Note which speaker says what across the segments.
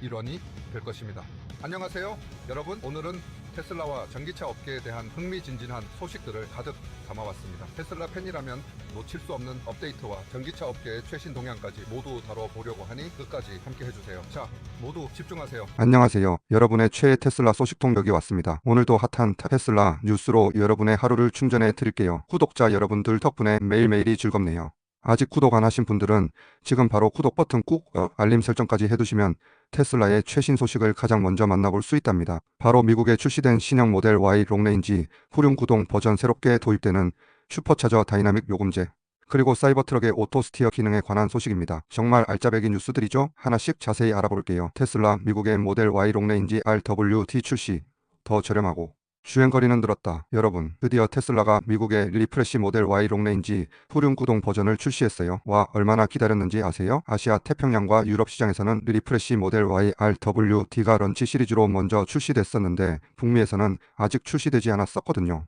Speaker 1: 일원이 될 것입니다. 안녕하세요. 여러분, 오늘은 테슬라와 전기차 업계에 대한 흥미진진한 소식들을 가득 담아왔습니다. 테슬라 팬이라면 놓칠 수 없는 업데이트와 전기차 업계의 최신 동향까지 모두 다뤄보려고 하니 끝까지 함께 해주세요. 자, 모두 집중하세요. 안녕하세요. 여러분의 최애 테슬라 소식통 여기 왔습니다. 오늘도 핫한 테슬라 뉴스로 여러분의 하루를 충전해 드릴게요. 구독자 여러분들 덕분에 매일매일이 즐겁네요. 아직 구독 안 하신 분들은 지금 바로 구독 버튼 꾹 어, 알림 설정까지 해두시면 테슬라의 최신 소식을 가장 먼저 만나볼 수 있답니다. 바로 미국에 출시된 신형 모델 Y 롱레인지 후륜 구동 버전 새롭게 도입되는 슈퍼차저 다이나믹 요금제 그리고 사이버트럭의 오토 스티어 기능에 관한 소식입니다. 정말 알짜배기 뉴스들이죠? 하나씩 자세히 알아볼게요. 테슬라 미국의 모델 Y 롱레인지 RWD 출시 더 저렴하고 주행거리는 늘었다. 여러분, 드디어 테슬라가 미국의 리프레시 모델 Y 롱레인지 후륜 구동 버전을 출시했어요. 와, 얼마나 기다렸는지 아세요? 아시아 태평양과 유럽 시장에서는 리프레시 모델 Y RWD가 런치 시리즈로 먼저 출시됐었는데 북미에서는 아직 출시되지 않았었거든요.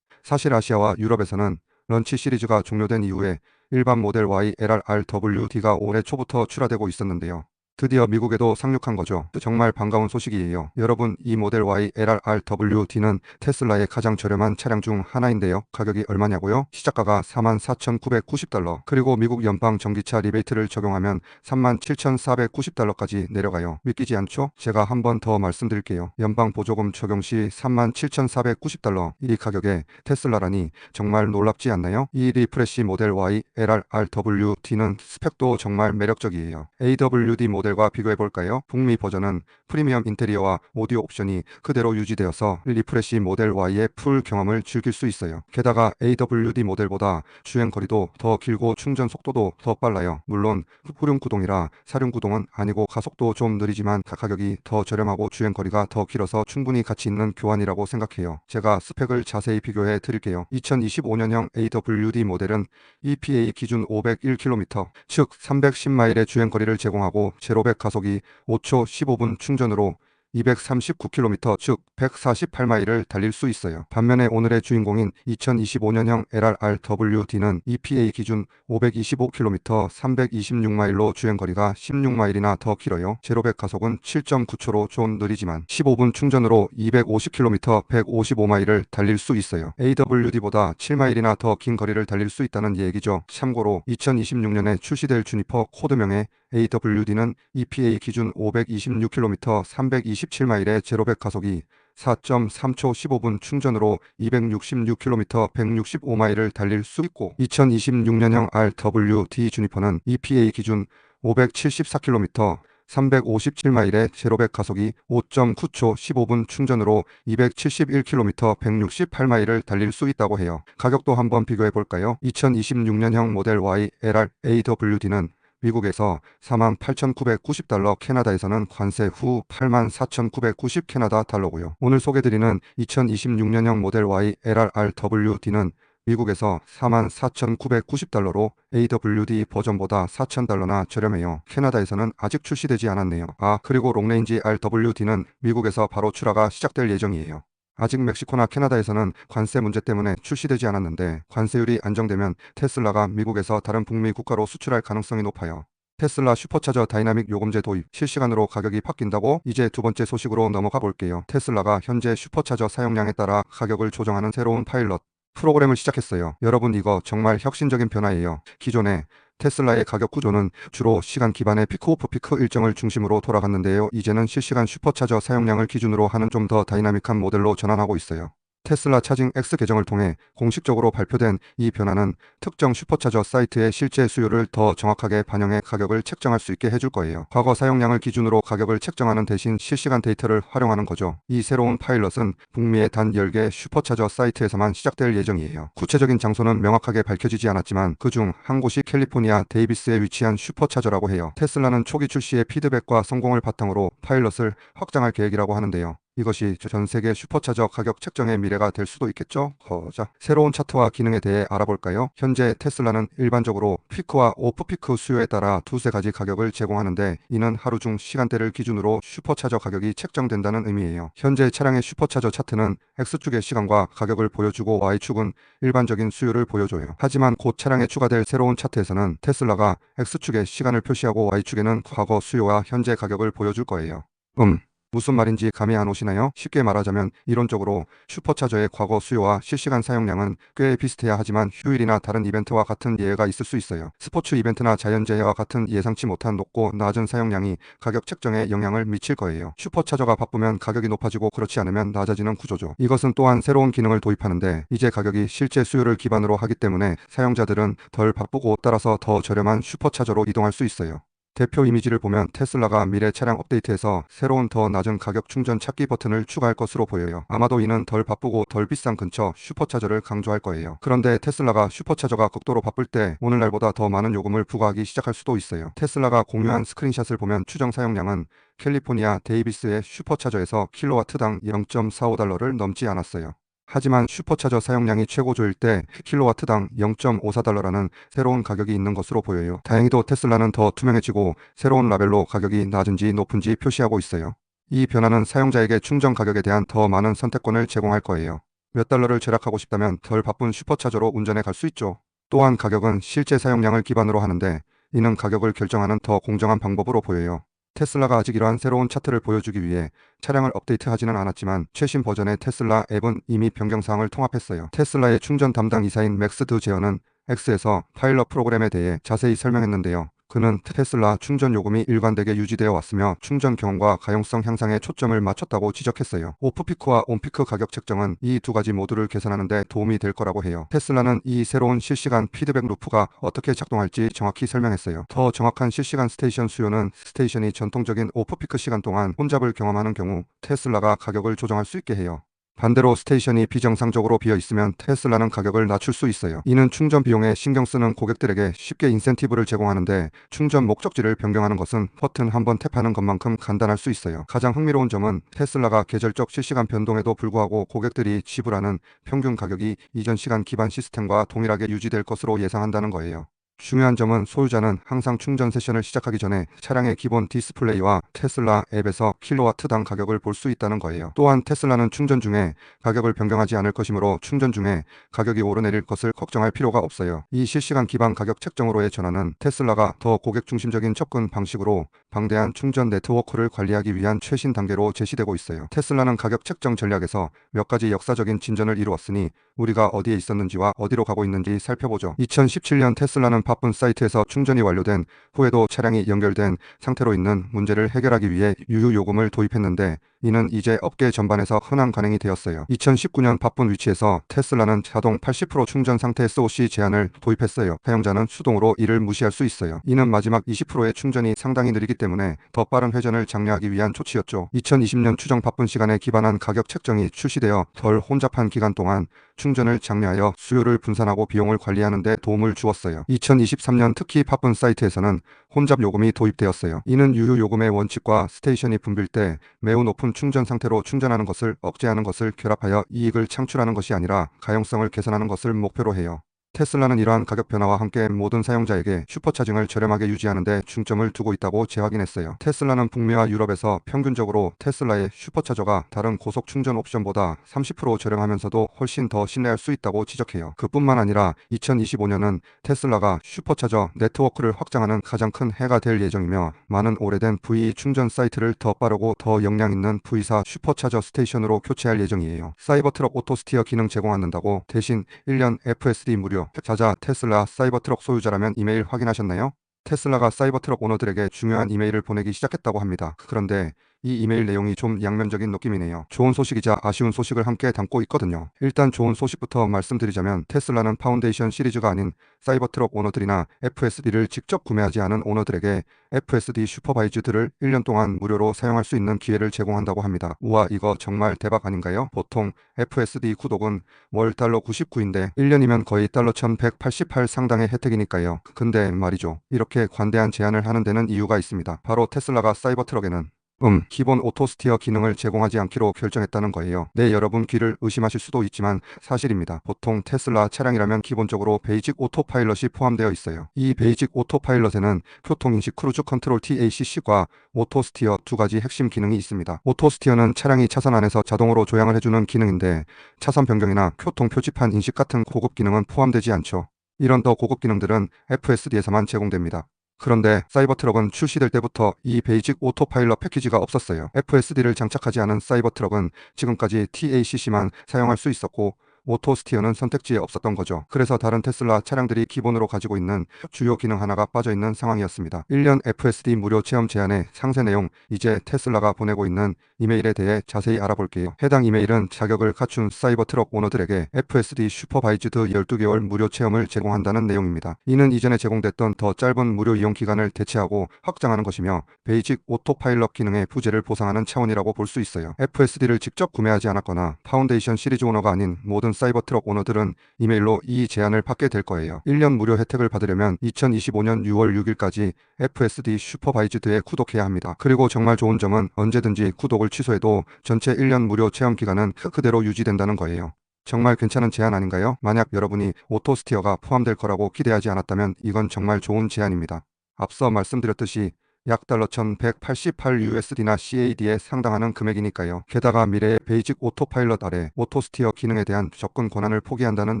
Speaker 1: 사실 아시아와 유럽에서는 런치 시리즈가 종료된 이후에 일반 모델 Y LRRWD가 올해 초부터 출하되고 있었는데요. 드디어 미국에도 상륙한 거죠. 정말 반가운 소식이에요. 여러분, 이 모델 Y LRRWD는 테슬라의 가장 저렴한 차량 중 하나인데요. 가격이 얼마냐고요? 시작가가 44,990달러. 그리고 미국 연방 전기차 리베이트를 적용하면 37,490달러까지 내려가요. 믿기지 않죠? 제가 한 번 더 말씀드릴게요. 연방 보조금 적용 시 37,490달러. 이 가격에 테슬라라니 정말 놀랍지 않나요? 이 리프레시 모델 Y LRRWD는 스펙도 정말 매력적이에요. AWD 모델 과 비교해 볼까요? 북미 버전은 프리미엄 인테리어와 오디오 옵션이 그대로 유지되어서 리프레시 모델 Y의 풀 경험을 즐길 수 있어요. 게다가 AWD 모델보다 주행 거리도 더 길고 충전 속도도 더 빨라요. 물론 후륜 구동이라 사륜 구동은 아니고 가속도 좀 느리지만 가격이 더 저렴하고 주행 거리가 더 길어서 충분히 가치 있는 교환이라고 생각해요. 제가 스펙을 자세히 비교해 드릴게요. 2025년형 AWD 모델은 EPA 기준 501km, 즉 310마일의 주행 거리를 제공하고 제 로백 가속이 5초 15분 충전으로 239km, 즉 148마일을 달릴 수 있어요. 반면에 오늘의 주인공인 2025년형 LRRWD는 EPA 기준 525km, 326마일로 주행거리가 16마일이나 더 길어요. 제로백 가속은 7.9초로 좀 느리지만 15분 충전으로 250km, 155마일을 달릴 수 있어요. AWD보다 7마일이나 더 긴 거리를 달릴 수 있다는 얘기죠. 참고로 2026년에 출시될 주니퍼 코드명의 AWD는 EPA 기준 526km, 327마일의 제로백 가속이 4.3초 15분 충전으로 266km, 165마일을 달릴 수 있고 2026년형 RWD 주니퍼는 EPA 기준 574km, 357마일의 제로백 가속이 5.9초 15분 충전으로 271km 168마일을 달릴 수 있다고 해요. 가격도 한번 비교해 볼까요? 2026년형 모델 Y LR AWD는 미국에서 48,990달러, 캐나다에서는 관세 후 84,990 캐나다 달러고요. 오늘 소개드리는 2026년형 모델 Y LRRWD는 미국에서 44,990달러로 AWD 버전보다 4,000달러나 저렴해요. 캐나다에서는 아직 출시되지 않았네요. 아, 그리고 롱레인지 RWD는 미국에서 바로 출하가 시작될 예정이에요. 아직 멕시코나 캐나다에서는 관세 문제 때문에 출시되지 않았는데 관세율이 안정되면 테슬라가 미국에서 다른 북미 국가로 수출할 가능성이 높아요. 테슬라 슈퍼차저 다이나믹 요금제 도입 실시간으로 가격이 바뀐다고 이제 두 번째 소식으로 넘어가 볼게요. 테슬라가 현재 슈퍼차저 사용량에 따라 가격을 조정하는 새로운 파일럿 프로그램을 시작했어요. 여러분 이거 정말 혁신적인 변화예요. 기존에 테슬라의 가격 구조는 주로 시간 기반의 피크오프 피크 일정을 중심으로 돌아갔는데요. 이제는 실시간 슈퍼차저 사용량을 기준으로 하는 좀 더 다이나믹한 모델로 전환하고 있어요. 테슬라 차징 X 계정을 통해 공식적으로 발표된 이 변화는 특정 슈퍼차저 사이트의 실제 수요를 더 정확하게 반영해 가격을 책정할 수 있게 해줄 거예요. 과거 사용량을 기준으로 가격을 책정하는 대신 실시간 데이터를 활용하는 거죠. 이 새로운 파일럿은 북미의 단 10개 슈퍼차저 사이트에서만 시작될 예정이에요. 구체적인 장소는 명확하게 밝혀지지 않았지만 그중 한 곳이 캘리포니아 데이비스에 위치한 슈퍼차저라고 해요. 테슬라는 초기 출시의 피드백과 성공을 바탕으로 파일럿을 확장할 계획이라고 하는데요. 이것이 전 세계 슈퍼차저 가격 책정의 미래가 될 수도 있겠죠? 허자. 새로운 차트와 기능에 대해 알아볼까요? 현재 테슬라는 일반적으로 피크와 오프피크 수요에 따라 두세 가지 가격을 제공하는데 이는 하루 중 시간대를 기준으로 슈퍼차저 가격이 책정된다는 의미예요. 현재 차량의 슈퍼차저 차트는 X축의 시간과 가격을 보여주고 Y축은 일반적인 수요를 보여줘요. 하지만 곧 차량에 추가될 새로운 차트에서는 테슬라가 X축의 시간을 표시하고 Y축에는 과거 수요와 현재 가격을 보여줄 거예요. 음. 무슨 말인지 감이 안 오시나요? 쉽게 말하자면 이론적으로 슈퍼차저의 과거 수요와 실시간 사용량은 꽤 비슷해야 하지만 휴일이나 다른 이벤트와 같은 예외가 있을 수 있어요. 스포츠 이벤트나 자연재해와 같은 예상치 못한 높고 낮은 사용량이 가격 책정에 영향을 미칠 거예요. 슈퍼차저가 바쁘면 가격이 높아지고 그렇지 않으면 낮아지는 구조죠. 이것은 또한 새로운 기능을 도입하는데 이제 가격이 실제 수요를 기반으로 하기 때문에 사용자들은 덜 바쁘고 따라서 더 저렴한 슈퍼차저로 이동할 수 있어요. 대표 이미지를 보면 테슬라가 미래 차량 업데이트에서 새로운 더 낮은 가격 충전 찾기 버튼을 추가할 것으로 보여요. 아마도 이는 덜 바쁘고 덜 비싼 근처 슈퍼차저를 강조할 거예요. 그런데 테슬라가 슈퍼차저가 극도로 바쁠 때 오늘날보다 더 많은 요금을 부과하기 시작할 수도 있어요. 테슬라가 공유한 스크린샷을 보면 추정 사용량은 캘리포니아 데이비스의 슈퍼차저에서 킬로와트당 0.45달러를 넘지 않았어요. 하지만 슈퍼차저 사용량이 최고조일 때 킬로와트당 0.54달러라는 새로운 가격이 있는 것으로 보여요. 다행히도 테슬라는 더 투명해지고 새로운 라벨로 가격이 낮은지 높은지 표시하고 있어요. 이 변화는 사용자에게 충전 가격에 대한 더 많은 선택권을 제공할 거예요. 몇 달러를 절약하고 싶다면 덜 바쁜 슈퍼차저로 운전해 갈 수 있죠. 또한 가격은 실제 사용량을 기반으로 하는데 이는 가격을 결정하는 더 공정한 방법으로 보여요. 테슬라가 아직 이러한 새로운 차트를 보여주기 위해 차량을 업데이트하지는 않았지만 최신 버전의 테슬라 앱은 이미 변경사항을 통합했어요. 테슬라의 충전 담당 이사인 맥스 드 제어는 X에서 파일럿 프로그램에 대해 자세히 설명했는데요. 그는 테슬라 충전 요금이 일관되게 유지되어 왔으며 충전 경험과 가용성 향상에 초점을 맞췄다고 지적했어요. 오프피크와 온피크 가격 책정은 이 두 가지 모두를 계산하는 데 도움이 될 거라고 해요. 테슬라는 이 새로운 실시간 피드백 루프가 어떻게 작동할지 정확히 설명했어요. 더 정확한 실시간 스테이션 수요는 스테이션이 전통적인 오프피크 시간 동안 혼잡을 경험하는 경우 테슬라가 가격을 조정할 수 있게 해요. 반대로 스테이션이 비정상적으로 비어 있으면 테슬라는 가격을 낮출 수 있어요. 이는 충전 비용에 신경 쓰는 고객들에게 쉽게 인센티브를 제공하는데 충전 목적지를 변경하는 것은 버튼 한 번 탭하는 것만큼 간단할 수 있어요. 가장 흥미로운 점은 테슬라가 계절적 실시간 변동에도 불구하고 고객들이 지불하는 평균 가격이 이전 시간 기반 시스템과 동일하게 유지될 것으로 예상한다는 거예요. 중요한 점은 소유자는 항상 충전 세션을 시작하기 전에 차량의 기본 디스플레이와 테슬라 앱에서 킬로와트당 가격을 볼 수 있다는 거예요. 또한 테슬라는 충전 중에 가격을 변경하지 않을 것이므로 충전 중에 가격이 오르내릴 것을 걱정할 필요가 없어요. 이 실시간 기반 가격 책정으로의 전환은 테슬라가 더 고객 중심적인 접근 방식으로 방대한 충전 네트워크를 관리하기 위한 최신 단계로 제시되고 있어요. 테슬라는 가격 책정 전략에서 몇 가지 역사적인 진전을 이루었으니 우리가 어디에 있었는지와 어디로 가고 있는지 살펴보죠. 2017년 테슬라는 바쁜 사이트에서 충전이 완료된 후에도 차량이 연결된 상태로 있는 문제를 해결하기 위해 유유 요금을 도입했는데 이는 이제 업계 전반에서 흔한 관행이 되었어요. 2019년 바쁜 위치에서 테슬라는 자동 80% 충전 상태 SOC 제한을 도입했어요. 사용자는 수동으로 이를 무시할 수 있어요. 이는 마지막 20%의 충전이 상당히 느리기 때문에 더 빠른 회전을 장려하기 위한 조치였죠. 2020년 추정 바쁜 시간에 기반한 가격 책정이 출시되어 덜 혼잡한 기간 동안 충전을 장려하여 수요를 분산하고 비용을 관리하는 데 도움을 주었어요. 2023년 특히 바쁜 사이트에서는 혼잡 요금이 도입되었어요. 이는 유유 요금의 원칙과 스테이션이 붐빌 때 매우 높은 충전 상태로 충전하는 것을 억제하는 것을 결합하여 이익을 창출하는 것이 아니라 가용성을 개선하는 것을 목표로 해요. 테슬라는 이러한 가격 변화와 함께 모든 사용자에게 슈퍼차징을 저렴하게 유지하는 데 중점을 두고 있다고 재확인했어요. 테슬라는 북미와 유럽에서 평균적으로 테슬라의 슈퍼차저가 다른 고속 충전 옵션보다 30% 저렴하면서도 훨씬 더 신뢰할 수 있다고 지적해요. 그뿐만 아니라 2025년은 테슬라가 슈퍼차저 네트워크를 확장하는 가장 큰 해가 될 예정이며 많은 오래된 VE 충전 사이트를 더 빠르고 더 역량 있는 V사 슈퍼차저 스테이션으로 교체할 예정이에요. 사이버트럭 오토스티어 기능 제공한다고 대신 1년 FSD 무료 자자 테슬라 사이버트럭 소유자라면 이메일 확인하셨나요? 테슬라가 사이버트럭 오너들에게 중요한 이메일을 보내기 시작했다고 합니다. 그런데 이 이메일 내용이 좀 양면적인 느낌이네요. 좋은 소식이자 아쉬운 소식을 함께 담고 있거든요. 일단 좋은 소식부터 말씀드리자면 테슬라는 파운데이션 시리즈가 아닌 사이버트럭 오너들이나 FSD를 직접 구매하지 않은 오너들에게 FSD 슈퍼바이즈들을 1년 동안 무료로 사용할 수 있는 기회를 제공한다고 합니다. 우와 이거 정말 대박 아닌가요? 보통 FSD 구독은 월 달러 99인데 1년이면 거의 달러 1188 상당의 혜택이니까요. 근데 말이죠. 이렇게 관대한 제안을 하는 데는 이유가 있습니다. 바로 테슬라가 사이버트럭에는 음, 기본 오토 스티어 기능을 제공하지 않기로 결정했다는 거예요. 네, 여러분 귀를 의심하실 수도 있지만 사실입니다. 보통 테슬라 차량이라면 기본적으로 베이직 오토 파일럿이 포함되어 있어요. 이 베이직 오토 파일럿에는 교통인식 크루즈 컨트롤 TACC과 오토 스티어 두 가지 핵심 기능이 있습니다. 오토 스티어는 차량이 차선 안에서 자동으로 조향을 해주는 기능인데 차선 변경이나 교통 표지판 인식 같은 고급 기능은 포함되지 않죠. 이런 더 고급 기능들은 FSD에서만 제공됩니다. 그런데 사이버 트럭은 출시될 때부터 이 베이직 오토파일럿 패키지가 없었어요. FSD를 장착하지 않은 사이버 트럭은 지금까지 TACC만 사용할 수 있었고 오토 스티어는 선택지에 없었던 거죠. 그래서 다른 테슬라 차량들이 기본으로 가지고 있는 주요 기능 하나가 빠져 있는 상황이었습니다. 1년 FSD 무료 체험 제한의 상세 내용 이제 테슬라가 보내고 있는 이메일에 대해 자세히 알아볼게요. 해당 이메일은 자격을 갖춘 사이버 트럭 오너들에게 FSD 슈퍼바이즈드 12개월 무료 체험을 제공한다는 내용입니다. 이는 이전에 제공됐던 더 짧은 무료 이용 기간을 대체하고 확장하는 것이며 베이직 오토파일럿 기능의 부재를 보상하는 차원이라고 볼 수 있어요. FSD를 직접 구매하지 않았거나 파운데이션 시리즈 오너가 아닌 모든 사이버 트럭 오너들은 이메일로 이 제안을 받게 될 거예요. 1년 무료 혜택을 받으려면 2025년 6월 6일까지 FSD 슈퍼바이즈드에 구독해야 합니다. 그리고 정말 좋은 점은 언제든지 구독을 취소해도 전체 1년 무료 체험 기간은 그대로 유지된다는 거예요. 정말 괜찮은 제안 아닌가요? 만약 여러분이 오토 스티어가 포함될 거라고 기대하지 않았다면 이건 정말 좋은 제안입니다. 앞서 말씀드렸듯이 약 달러 1188USD나 CAD에 상당하는 금액이니까요. 게다가 미래의 베이직 오토파일럿 아래 오토스티어 기능에 대한 접근 권한을 포기한다는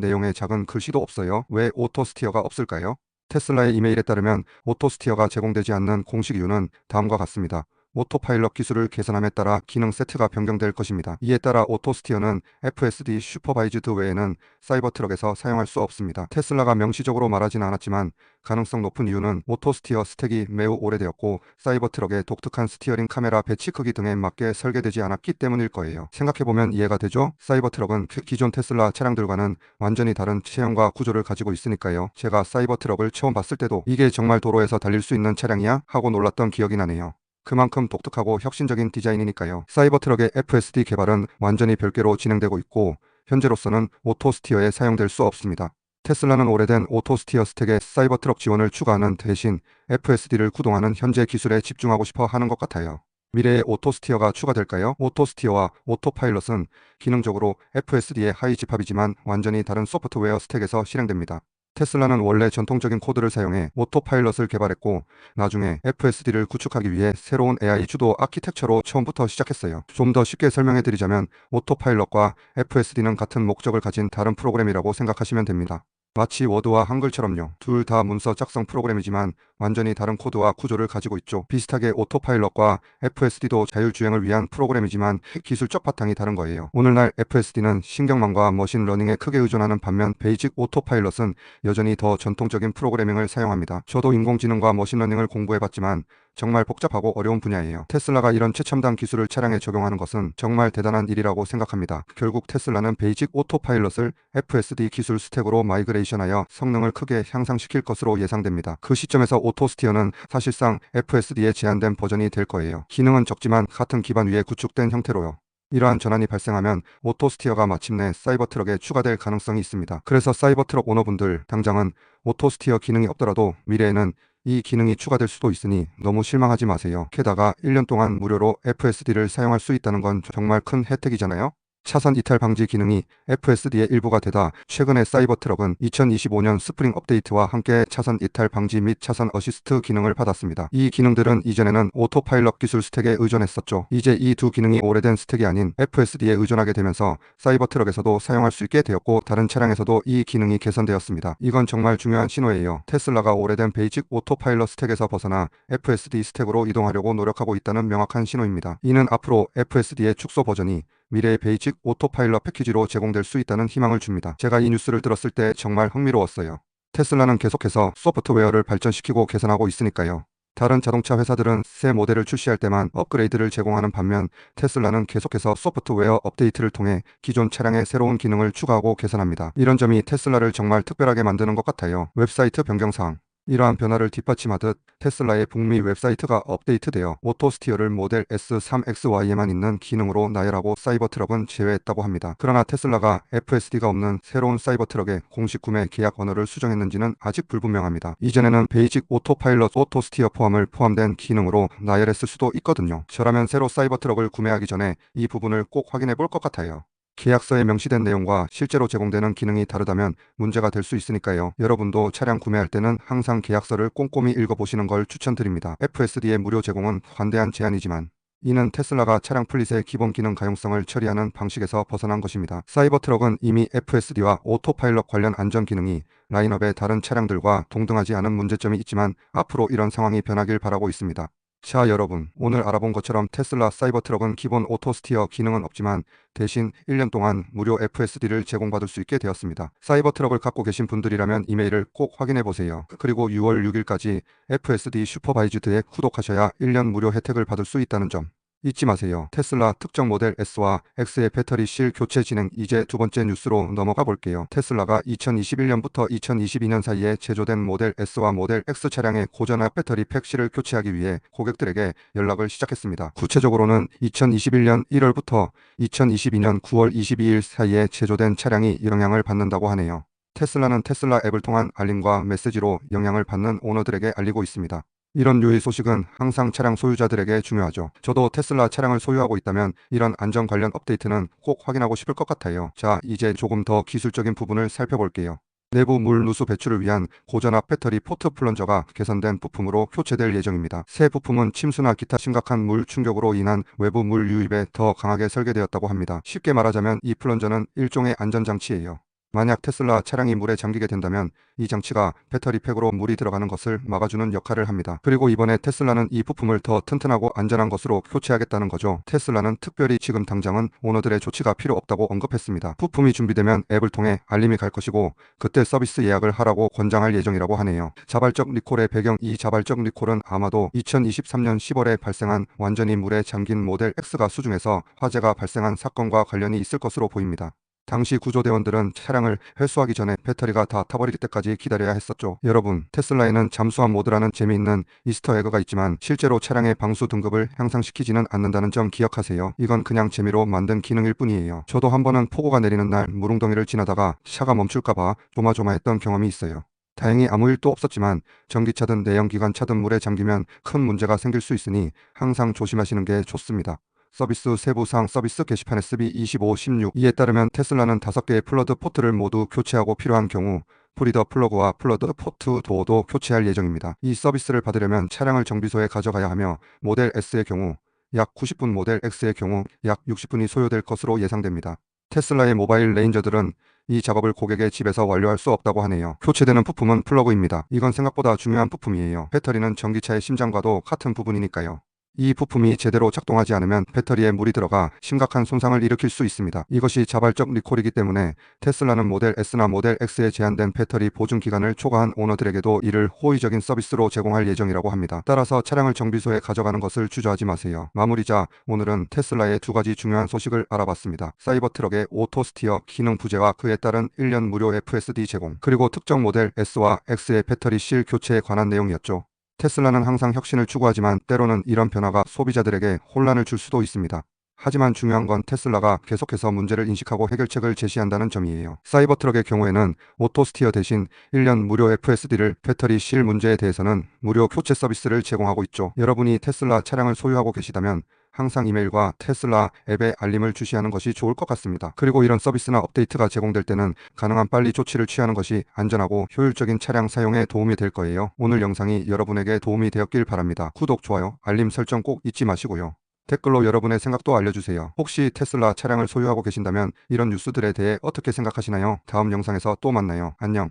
Speaker 1: 내용의 작은 글씨도 없어요. 왜 오토스티어가 없을까요? 테슬라의 이메일에 따르면 오토스티어가 제공되지 않는 공식 이유는 다음과 같습니다. 오토파일럿 기술을 개선함에 따라 기능 세트가 변경될 것입니다. 이에 따라 오토스티어는 FSD 슈퍼바이즈드 외에는 사이버 트럭에서 사용할 수 없습니다. 테슬라가 명시적으로 말하지는 않았지만 가능성 높은 이유는 오토스티어 스택이 매우 오래되었고 사이버 트럭의 독특한 스티어링 카메라 배치 크기 등에 맞게 설계되지 않았기 때문일 거예요. 생각해보면 이해가 되죠? 사이버 트럭은 그 기존 테슬라 차량들과는 완전히 다른 체형과 구조를 가지고 있으니까요. 제가 사이버 트럭을 처음 봤을 때도 이게 정말 도로에서 달릴 수 있는 차량이야? 하고 놀랐던 기억이 나네요. 그만큼 독특하고 혁신적인 디자인이니까요. 사이버 트럭의 FSD 개발은 완전히 별개로 진행되고 있고 현재로서는 오토스티어에 사용될 수 없습니다. 테슬라는 오래된 오토스티어 스택에 사이버 트럭 지원을 추가하는 대신 FSD를 구동하는 현재 기술에 집중하고 싶어 하는 것 같아요. 미래에 오토스티어가 추가될까요? 오토스티어와 오토파일럿은 기능적으로 FSD의 하위 집합이지만 완전히 다른 소프트웨어 스택에서 실행됩니다. 테슬라는 원래 전통적인 코드를 사용해 오토파일럿을 개발했고 나중에 FSD를 구축하기 위해 새로운 AI 주도 아키텍처로 처음부터 시작했어요. 좀 더 쉽게 설명해 드리자면 오토파일럿과 FSD는 같은 목적을 가진 다른 프로그램이라고 생각하시면 됩니다. 마치 워드와 한글처럼요. 둘 다 문서 작성 프로그램이지만 완전히 다른 코드와 구조를 가지고 있죠. 비슷하게 오토파일럿과 FSD도 자율주행을 위한 프로그램이지만 기술적 바탕이 다른 거예요. 오늘날 FSD는 신경망과 머신러닝에 크게 의존하는 반면 베이직 오토파일럿은 여전히 더 전통적인 프로그래밍을 사용합니다. 저도 인공지능과 머신러닝을 공부해봤지만 정말 복잡하고 어려운 분야예요. 테슬라가 이런 최첨단 기술을 차량에 적용하는 것은 정말 대단한 일이라고 생각합니다. 결국 테슬라는 베이직 오토파일럿을 FSD 기술 스택으로 마이그레이 션하여 성능을 크게 향상시킬 것으로 예상됩니다. 그 시점에서 오토스티어는 사실상 FSD에 제한된 버전이 될 거예요. 기능은 적지만 같은 기반 위에 구축된 형태로요. 이러한 전환이 발생하면 오토스티어가 마침내 사이버 트럭에 추가될 가능성이 있습니다. 그래서 사이버 트럭 오너분들 당장은 오토스티어 기능이 없더라도 미래에는 이 기능이 추가될 수도 있으니 너무 실망하지 마세요. 게다가 1년 동안 무료로 FSD를 사용할 수 있다는 건 정말 큰 혜택이잖아요. 차선 이탈 방지 기능이 FSD의 일부가 되다 최근에 사이버 트럭은 2025년 스프링 업데이트와 함께 차선 이탈 방지 및 차선 어시스트 기능을 받았습니다. 이 기능들은 이전에는 오토파일럿 기술 스택에 의존했었죠. 이제 이 두 기능이 오래된 스택이 아닌 FSD에 의존하게 되면서 사이버 트럭에서도 사용할 수 있게 되었고 다른 차량에서도 이 기능이 개선되었습니다. 이건 정말 중요한 신호예요. 테슬라가 오래된 베이직 오토파일럿 스택에서 벗어나 FSD 스택으로 이동하려고 노력하고 있다는 명확한 신호입니다. 이는 앞으로 FSD의 축소 버전이 미래의 베이직 오토파일럿 패키지로 제공될 수 있다는 희망을 줍니다. 제가 이 뉴스를 들었을 때 정말 흥미로웠어요. 테슬라는 계속해서 소프트웨어를 발전시키고 개선하고 있으니까요. 다른 자동차 회사들은 새 모델을 출시할 때만 업그레이드를 제공하는 반면 테슬라는 계속해서 소프트웨어 업데이트를 통해 기존 차량의 새로운 기능을 추가하고 개선합니다. 이런 점이 테슬라를 정말 특별하게 만드는 것 같아요. 웹사이트 변경사항 이러한 변화를 뒷받침하듯 테슬라의 북미 웹사이트가 업데이트되어 오토스티어를 모델 S3XY에만 있는 기능으로 나열하고 사이버 트럭은 제외했다고 합니다. 그러나 테슬라가 FSD가 없는 새로운 사이버 트럭의 공식 구매 계약 언어를 수정했는지는 아직 불분명합니다. 이전에는 베이직 오토파일럿 오토스티어 포함을 포함된 기능으로 나열했을 수도 있거든요. 저라면 새로 사이버 트럭을 구매하기 전에 이 부분을 꼭 확인해 볼 것 같아요. 계약서에 명시된 내용과 실제로 제공되는 기능이 다르다면 문제가 될 수 있으니까요. 여러분도 차량 구매할 때는 항상 계약서를 꼼꼼히 읽어보시는 걸 추천드립니다. FSD의 무료 제공은 관대한 제안이지만 이는 테슬라가 차량 플릿의 기본 기능 가용성을 처리하는 방식에서 벗어난 것입니다. 사이버 트럭은 이미 FSD와 오토파일럿 관련 안전 기능이 라인업의 다른 차량들과 동등하지 않은 문제점이 있지만 앞으로 이런 상황이 변하길 바라고 있습니다. 자 여러분 오늘 알아본 것처럼 테슬라 사이버 트럭은 기본 오토스티어 기능은 없지만 대신 1년 동안 무료 FSD를 제공받을 수 있게 되었습니다. 사이버 트럭을 갖고 계신 분들이라면 이메일을 꼭 확인해 보세요. 그리고 6월 6일까지 FSD 슈퍼바이즈드에 구독하셔야 1년 무료 혜택을 받을 수 있다는 점 잊지 마세요. 테슬라 특정 모델 S와 X의 배터리 실 교체 진행 이제 두 번째 뉴스로 넘어가 볼게요. 테슬라가 2021년부터 2022년 사이에 제조된 모델 S와 모델 X 차량의 고전압 배터리 팩 실을 교체하기 위해 고객들에게 연락을 시작했습니다. 구체적으로는 2021년 1월부터 2022년 9월 22일 사이에 제조된 차량이 영향을 받는다고 하네요. 테슬라는 테슬라 앱을 통한 알림과 메시지로 영향을 받는 오너들에게 알리고 있습니다. 이런 류의 소식은 항상 차량 소유자들에게 중요하죠. 저도 테슬라 차량을 소유하고 있다면 이런 안전 관련 업데이트는 꼭 확인하고 싶을 것 같아요. 자, 이제 조금 더 기술적인 부분을 살펴볼게요. 내부 물 누수 배출을 위한 고전압 배터리 포트 플런저가 개선된 부품으로 교체될 예정입니다. 새 부품은 침수나 기타 심각한 물 충격으로 인한 외부 물 유입에 더 강하게 설계되었다고 합니다. 쉽게 말하자면 이 플런저는 일종의 안전장치예요. 만약 테슬라 차량이 물에 잠기게 된다면 이 장치가 배터리 팩으로 물이 들어가는 것을 막아주는 역할을 합니다. 그리고 이번에 테슬라는 이 부품을 더 튼튼하고 안전한 것으로 교체하겠다는 거죠. 테슬라는 특별히 지금 당장은 오너들의 조치가 필요 없다고 언급했습니다. 부품이 준비되면 앱을 통해 알림이 갈 것이고 그때 서비스 예약을 하라고 권장할 예정이라고 하네요. 자발적 리콜의 배경 이 자발적 리콜은 아마도 2023년 10월에 발생한 완전히 물에 잠긴 모델 X가 수중에서 화재가 발생한 사건과 관련이 있을 것으로 보입니다. 당시 구조대원들은 차량을 회수하기 전에 배터리가 다 타버릴 때까지 기다려야 했었죠. 여러분, 테슬라에는 잠수함 모드라는 재미있는 이스터 에그가 있지만 실제로 차량의 방수 등급을 향상시키지는 않는다는 점 기억하세요. 이건 그냥 재미로 만든 기능일 뿐이에요. 저도 한 번은 폭우가 내리는 날 무릉덩이를 지나다가 차가 멈출까봐 조마조마했던 경험이 있어요. 다행히 아무 일도 없었지만 전기차든 내연기관 차든 물에 잠기면 큰 문제가 생길 수 있으니 항상 조심하시는 게 좋습니다. 서비스 세부사항 서비스 게시판 SB2516 이에 따르면 테슬라는 5개의 플러드 포트를 모두 교체하고 필요한 경우 프리더 플러그와 플러드 포트 도어도 교체할 예정입니다. 이 서비스를 받으려면 차량을 정비소에 가져가야 하며 모델 S의 경우 약 90분 모델 X의 경우 약 60분이 소요될 것으로 예상됩니다. 테슬라의 모바일 레인저들은 이 작업을 고객의 집에서 완료할 수 없다고 하네요. 교체되는 부품은 플러그입니다. 이건 생각보다 중요한 부품이에요. 배터리는 전기차의 심장과도 같은 부분이니까요. 이 부품이 제대로 작동하지 않으면 배터리에 물이 들어가 심각한 손상을 일으킬 수 있습니다. 이것이 자발적 리콜이기 때문에 테슬라는 모델 S나 모델 X에 제한된 배터리 보증 기간을 초과한 오너들에게도 이를 호의적인 서비스로 제공할 예정이라고 합니다. 따라서 차량을 정비소에 가져가는 것을 주저하지 마세요. 마무리자 오늘은 테슬라의 두 가지 중요한 소식을 알아봤습니다. 사이버 트럭의 오토 스티어 기능 부재와 그에 따른 1년 무료 FSD 제공 그리고 특정 모델 S와 X의 배터리 실 교체에 관한 내용이었죠. 테슬라는 항상 혁신을 추구하지만 때로는 이런 변화가 소비자들에게 혼란을 줄 수도 있습니다. 하지만 중요한 건 테슬라가 계속해서 문제를 인식하고 해결책을 제시한다는 점이에요. 사이버 트럭의 경우에는 오토스티어 대신 1년 무료 FSD를 배터리 실 문제에 대해서는 무료 교체 서비스를 제공하고 있죠. 여러분이 테슬라 차량을 소유하고 계시다면 항상 이메일과 테슬라 앱에 알림을 주시하는 것이 좋을 것 같습니다. 그리고 이런 서비스나 업데이트가 제공될 때는 가능한 빨리 조치를 취하는 것이 안전하고 효율적인 차량 사용에 도움이 될 거예요. 오늘 영상이 여러분에게 도움이 되었길 바랍니다. 구독, 좋아요, 알림 설정 꼭 잊지 마시고요. 댓글로 여러분의 생각도 알려주세요. 혹시 테슬라 차량을 소유하고 계신다면 이런 뉴스들에 대해 어떻게 생각하시나요? 다음 영상에서 또 만나요. 안녕.